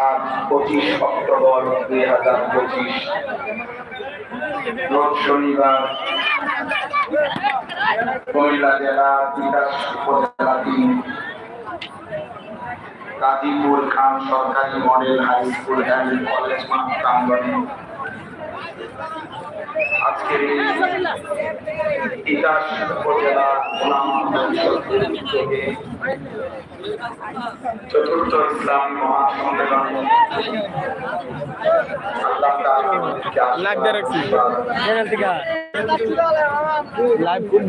আজ পঁচিশ অক্টোবর দুই হাজার পঁচিশ। শনিবার কুমিল্লা জেলা বিকাশ উপজেলা তিন গাজীপুর খান সরকারি model high school and college মাঠ আজকের তিতাস উপজেলা চতুর্থ ইসলাম মহাসম্মেলন লাইভ খুব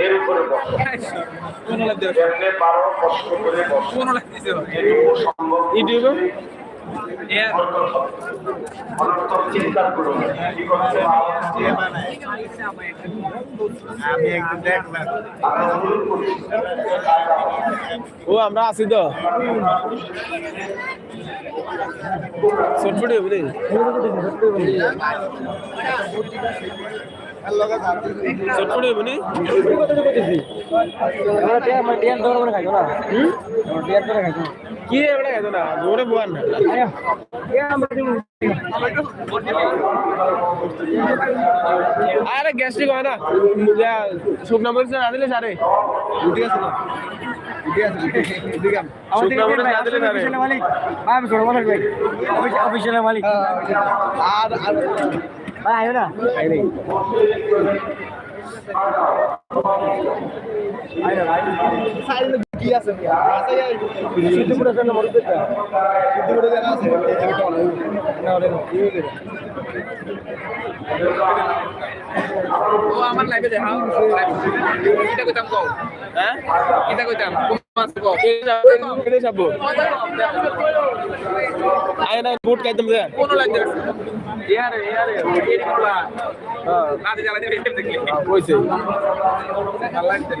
এর উপরে বসো যেমনে কষ্ট করে বসো সম্ভব ইউটিউবে অনর্থক চিন্তা করো না। কি করতে পারো? আমি একদম দেখলাম আমি অনুরোধ ও আমরা আছি তো শর্ট ভিডিও বুঝলি শর্ট ভিডিও খাইতো না জোরে বুয়ান না। আরে গ্যাস্ট্রিক হয় না শুকনা মরিচ না দিলে সারে। না সারে অফিসিয়াল মালিক। আর আর। ভাই আয়ো না। কি আছে সিদ্ধ করে ফেললে মরে যেতে সিদ্ধ আছে। আমার কইতাম কও? হ্যাঁ? এটা কইতাম? কও? কেটে যাব আয় না বুট কাইতাম দে কোন ইয়ারে ইয়ারে এর কোলা হ্যাঁ। রাতে জ্বালা দিবে দেখলি। কইছে লাইভ দেখ